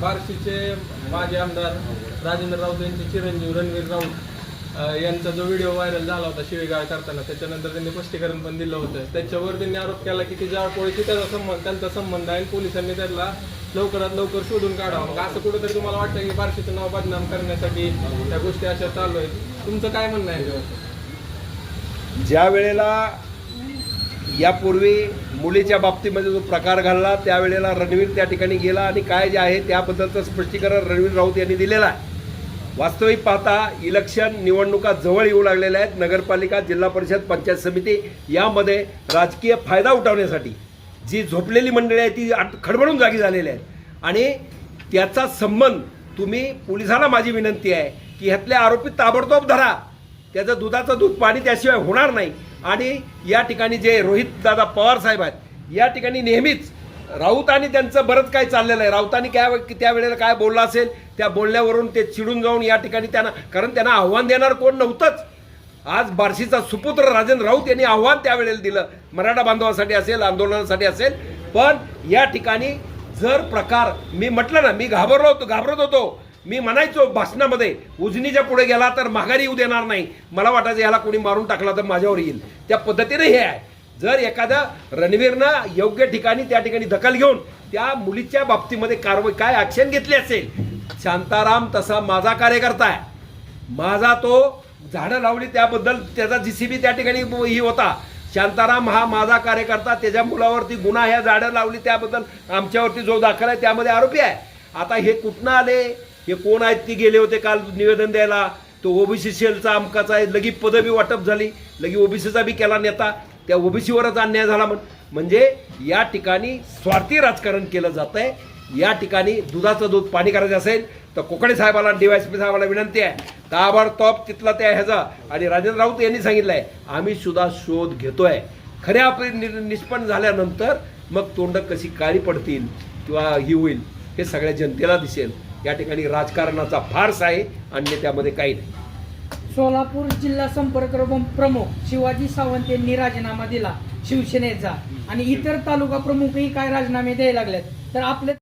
बार्शीचे माजी आमदार राजेंद्र राऊत यांचे चिरंजीव रणवीर राऊत यांचा जो व्हिडिओ व्हायरल झाला होता शिवेगाळ करताना त्याच्यानंतर त्यांनी स्पष्टीकरण पण दिलं होतं. त्याच्यावर त्यांनी आरोप केला की ती जाळपोळीची त्याचा संबंध त्यांचा संबंध आहे पोलिसांनी त्याला लवकरात लवकर शोधून काढावं. मग असं कुठेतरी तुम्हाला वाटतं की बार्शीचं नाव बदनाम करण्यासाठी त्या गोष्टी अशा चालू आहेत? तुमचं काय म्हणणं आहे? ज्या वेळेला यापूर्वी मुलीच्या बाबतीमध्ये जो प्रकार घडला त्यावेळेला रणवीर त्या ठिकाणी गेला आणि काय जे आहे त्याबद्दलचं स्पष्टीकरण रणवीर राऊत यांनी दिलेलं आहे. वास्तविक पाहता इलेक्शन निवडणुका जवळ येऊ लागलेल्या आहेत. नगरपालिका जिल्हा परिषद पंचायत समिती यामध्ये राजकीय फायदा उठवण्यासाठी जी झोपलेली मंडळी आहे ती खडबडून जागी झालेली आहेत. आणि त्याचा संबंध तुम्ही पोलिसांना माझी विनंती आहे की ह्यातले आरोपी ताबडतोब धरा. त्याचं दुधाचं दूध पाणी त्याशिवाय होणार नाही. आणि या ठिकाणी जे रोहित दादा पवार साहेब आहेत या ठिकाणी नेहमीच राऊत आणि त्यांचं बरंच काय चाललेलं आहे. राऊतांनी काय त्यावेळेला काय बोललं असेल त्या बोलण्यावरून ते चिडून जाऊन या ठिकाणी त्यांना कारण त्यांना आव्हान देणार कोण नव्हतंच. आज बार्शीचा सुपुत्र राजेंद्र राऊत यांनी आव्हान त्यावेळेला दिलं. मराठा बांधवासाठी असेल आंदोलनासाठी असेल पण या ठिकाणी जर प्रकार मी म्हटलं ना मी घाबरलो होतो घाबरत होतो. मी म्हणायचो भाषणामध्ये उजनीच्या पुढे गेला तर माघारी येऊ देणार नाही. मला वाटायचं याला कोणी मारून टाकला तर माझ्यावर येईल. त्या पद्धतीने हे आहे. जर एखादं रणवीरनं योग्य ठिकाणी त्या ठिकाणी दखल घेऊन त्या मुलीच्या बाबतीमध्ये कारवाई काय ॲक्शन घेतली असेल? शांताराम तसा माझा कार्यकर्ता आहे. माझा तो झाडं लावली त्याबद्दल त्याचा जीसीबी त्या ठिकाणी ही होता. शांताराम हा माझा कार्यकर्ता त्याच्या मुलावरती गुन्हा ह्या झाडं लावली त्याबद्दल आमच्यावरती जो दाखल आहे त्यामध्ये आरोपी आहे. आता हे कुठनं आले? हे कोण आहेत ती गेले होते काल निवेदन द्यायला? तो ओबीसी सेलचा अमकाचा आहे. लगी पदवी वाटप झाली. लगी ओबीसीचा बी केला नेता. त्या ओबीसीवरच अन्याय झाला म्हण. म्हणजे या ठिकाणी स्वार्थी राजकारण केलं जात आहे या ठिकाणी दुधाचं दूध पाणी करायचं असेल तर कोकणे साहेबाला डीवायसपी साहेबाला विनंती आहे. ताबडतोब तिथला त्या ह्याचा. आणि राजेंद्र राऊत यांनी सांगितलं आहे आम्ही सुद्धा शोध घेतोय. खऱ्या आपले नि- निष्पन्न झाल्यानंतर मग तोंड कशी काळी पडतील किंवा ही होईल हे सगळ्या जनतेला दिसेल. या ठिकाणी राजकारणाचा फारस आहे आणि त्यामध्ये काही नाही. सोलापूर जिल्हा संपर्क प्रमुख प्रमुख शिवाजी सावंत यांनी राजीनामा दिला शिवसेनेचा. आणि इतर तालुका प्रमुखही काय राजीनामे द्यायला लागलेत तर आपले